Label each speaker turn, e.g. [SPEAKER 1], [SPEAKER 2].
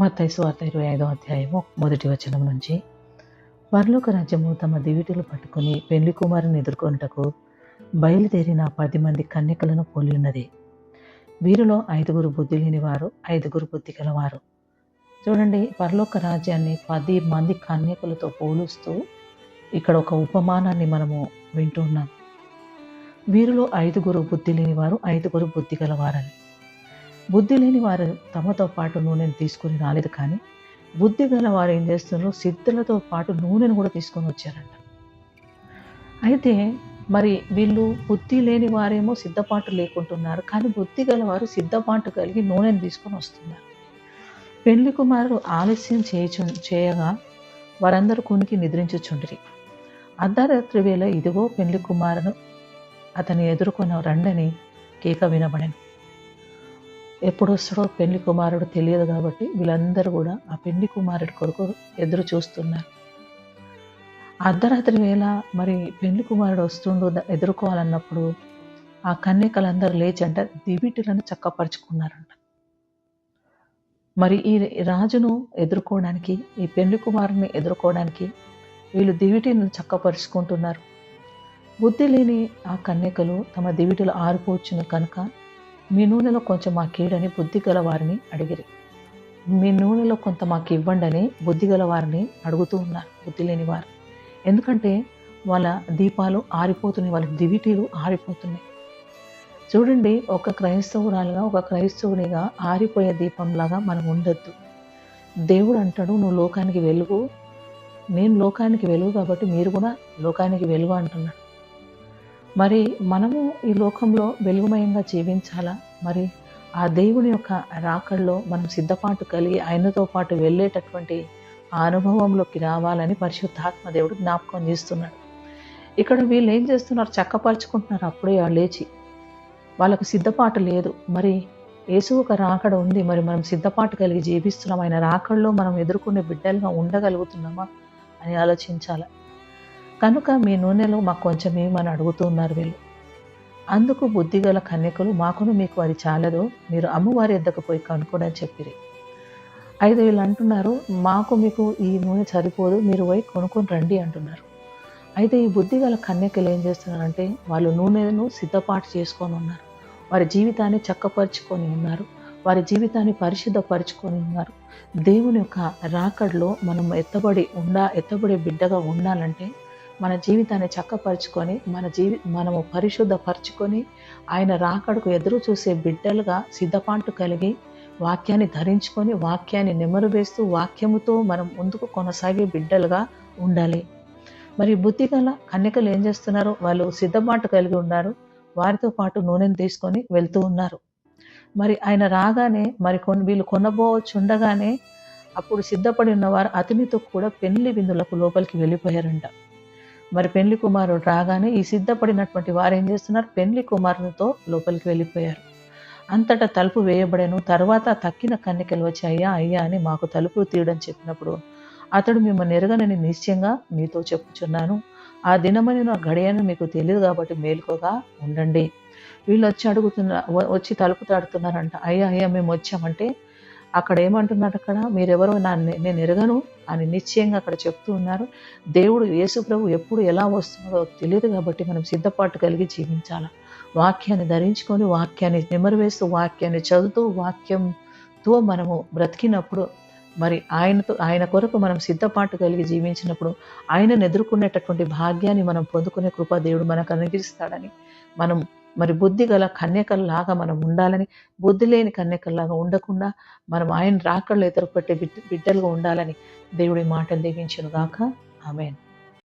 [SPEAKER 1] మత్తయి వార్త ఇరవై ఐదో అధ్యాయము మొదటి వచనం నుంచి. పరలోక రాజ్యము తమ దివిటీలు పట్టుకుని పెళ్ళి కుమారుని ఎదుర్కొనుటకు బయలుదేరిన పది మంది కన్యకలను పోలి ఉన్నది. వీరిలో ఐదుగురు బుద్ధి లేని వారు ఐదుగురు బుద్ధి గలవారు. చూడండి పరలోక రాజ్యాన్ని పది మంది కన్యకులతో పోలుస్తూ ఇక్కడ ఒక ఉపమానాన్ని మనము వింటున్నాం వీరిలో ఐదుగురు బుద్ధి లేని వారు ఐదుగురు బుద్ధి గలవారని. బుద్ధి లేని వారు తమతో పాటు నూనెను తీసుకుని రాలేదు కానీ బుద్ధి గల వారు ఏం చేస్తున్నారు? సిద్ధులతో పాటు నూనెను కూడా తీసుకొని వచ్చారంట. అయితే మరి వీళ్ళు బుద్ధి లేని వారేమో సిద్ధపాటు లేకుంటున్నారు కానీ బుద్ధి గల వారు సిద్ధపాటు కలిగి నూనెను తీసుకొని వస్తున్నారు. పెళ్ళి కుమారుడు ఆలస్యం చేయచు చేయగా వారందరూ కునికి నిద్రించుచుండ్రి. అర్ధరాత్రి వేళ ఇదిగో పెళ్ళి కుమారును అతని ఎదుర్కొన్న రండని కేక వినబడను ఎప్పుడు వస్తాడో పెళ్ళి కుమారుడు తెలియదు కాబట్టి వీళ్ళందరూ కూడా ఆ పెళ్ళి కుమారుడి కొరకు ఎదురు చూస్తున్నారు. అర్ధరాత్రి వేళ మరి పెళ్ళి కుమారుడు వస్తుండు ఎదుర్కోవాలన్నప్పుడు ఆ కన్యకలందరూ లేచి అంటే దివిటిలను చక్కపరుచుకున్నారంట. మరి ఈ రాజును ఎదుర్కోవడానికి ఈ పెళ్ళి కుమారుని ఎదుర్కోవడానికి వీళ్ళు దివిటిని చక్కపరుచుకుంటున్నారు. బుద్ధి లేని ఆ కన్యకలు తమ దివిటిలో ఆరిపోవచ్చును కనుక మీ నూనెలో కొంచెం మాకు ఇవ్వడని బుద్ధి గల వారిని అడిగిరి. మీ నూనెలో కొంత మాకు ఇవ్వండి అని బుద్ధి గల వారిని అడుగుతూ ఉన్నారు బుద్ధి లేని వారు ఎందుకంటే వాళ్ళ దీపాలు ఆరిపోతున్నాయి వాళ్ళ దివిటీలు ఆరిపోతున్నాయి. చూడండి ఒక క్రైస్తవురాలుగా ఒక క్రైస్తవునిగా ఆరిపోయే దీపంలాగా మనం ఉండొద్దు. దేవుడు అంటాడు నువ్వు లోకానికి వెలుగు నేను లోకానికి వెలుగు కాబట్టి మీరు కూడా లోకానికి వెలుగు అంటున్నాడు. మరి మనము ఈ లోకంలో వెలుగుమయంగా జీవించాలా? మరి ఆ దేవుని యొక్క రాకడలో మనం సిద్ధపాటు కలిగి ఆయనతో పాటు వెళ్ళేటటువంటి ఆ అనుభవంలోకి రావాలని పరిశుద్ధాత్మ దేవుడు జ్ఞాపకం చేస్తున్నాడు. ఇక్కడ వీళ్ళు ఏం చేస్తున్నారు? చక్కపరుచుకుంటున్నారు. అప్పుడే వాళ్ళు లేచి. వాళ్ళకు సిద్ధపాటు లేదు. మరి యేసు ఒక రాకడ ఉంది. మరి మనం సిద్ధపాటు కలిగి జీవిస్తున్నాం. ఆయన రాకడలో మనం ఎదుర్కొనే బిడ్డలుగా ఉండగలుగుతున్నామా అని ఆలోచించాలి? కనుక మీ నూనెలో మాకు కొంచెం ఏమని అడుగుతున్నారు వీళ్ళు. అందుకు బుద్ధిగల కన్యకులు మాకును మీకు అది చాలదు మీరు అమ్మవారి ఎద్దకు పోయి కనుక్కోడని అని చెప్పిరి. అయితే వీళ్ళు అంటున్నారు మాకు మీకు ఈ నూనె సరిపోదు మీరు పోయి కొనుక్కొని రండి అంటున్నారు. అయితే ఈ బుద్ధిగల కన్యకులు ఏం చేస్తున్నారంటే వాళ్ళు నూనెను సిద్ధపాటు చేసుకొని ఉన్నారు. వారి జీవితాన్ని చక్కపరుచుకొని ఉన్నారు. వారి జీవితాన్ని పరిశుద్ధపరుచుకొని ఉన్నారు. దేవుని యొక్క రాకడ్లో మనం ఎత్తబడి ఉండా ఎత్తబడే బిడ్డగా ఉండాలంటే మన జీవితాన్ని చక్కపరుచుకొని మన జీవి మనము పరిశుద్ధపరచుకొని ఆయన రాకడకు ఎదురు చూసే బిడ్డలుగా సిద్ధపాటు కలిగి వాక్యాన్ని ధరించుకొని వాక్యాన్ని నెమరు వేస్తూ వాక్యముతో మనం ముందుకు కొనసాగే బిడ్డలుగా ఉండాలి. మరి బుద్ధి గల కన్యకలు ఏం చేస్తున్నారు వాళ్ళు సిద్ధపాటు కలిగి ఉన్నారు. వారితో పాటు నూనెను తీసుకొని వెళ్తూ ఉన్నారు. మరి ఆయన రాగానే మరి కొన్ని వీళ్ళు కొనబోవచ్చు ఉండగానే అప్పుడు సిద్ధపడి ఉన్నవారు అతనితో కూడా పెళ్ళి విందులకు లోపలికి వెళ్ళిపోయారంట. మరి పెళ్ళి కుమారుడు రాగానే ఈ సిద్ధపడినటువంటి వారు ఏం చేస్తున్నారు? పెళ్ళి కుమారునితో లోపలికి వెళ్ళిపోయారు. అంతటా తలుపు వేయబడను. తర్వాత తక్కిన కన్నికలు వచ్చి అయ్యా అయ్యా అని మాకు తలుపు తీయడం చెప్పినప్పుడు అతడు మిమ్మల్ని ఎరగనని నిశ్చయంగా మీతో చెప్పుచున్నాను. ఆ దినమని నా గడియను మీకు తెలియదు కాబట్టి మేలుకోగా ఉండండి. వీళ్ళు వచ్చి అడుగుతున్న వచ్చి తలుపు తాడుతున్నారంట. అయ్యా అయ్యా మేము వచ్చామంటే అక్కడ ఏమంటున్నారు అక్కడ మీరెవరో నా నేను ఎరగను అని నిశ్చయంగా అక్కడ చెప్తూ ఉన్నారు. దేవుడు యేసు ప్రభు ఎప్పుడు ఎలా వస్తుందో తెలియదు కాబట్టి మనం సిద్ధపాటు కలిగి జీవించాలి. వాక్యాన్ని ధరించుకొని వాక్యాన్ని నెమరు వేస్తూ వాక్యాన్ని చదువుతూ వాక్యంతో మనము బ్రతికినప్పుడు మరి ఆయనతో ఆయన కొరకు మనం సిద్ధపాటు కలిగి జీవించినప్పుడు ఆయనను ఎదుర్కొనేటటువంటి భాగ్యాన్ని మనం పొందుకునే కృప దేవుడు మనకు అనుగ్రహిస్తాడని మనం మరి బుద్ధి గల కన్యకల్లాగా మనం ఉండాలని బుద్ధి లేని కన్యకల్లాగా ఉండకుండా మనం ఆయన రాకళ్ళు ఎదురుపట్టే బిడ్డ బిడ్డలుగా ఉండాలని దేవుడి మాటలు దీవించును గాక ఆమెన్.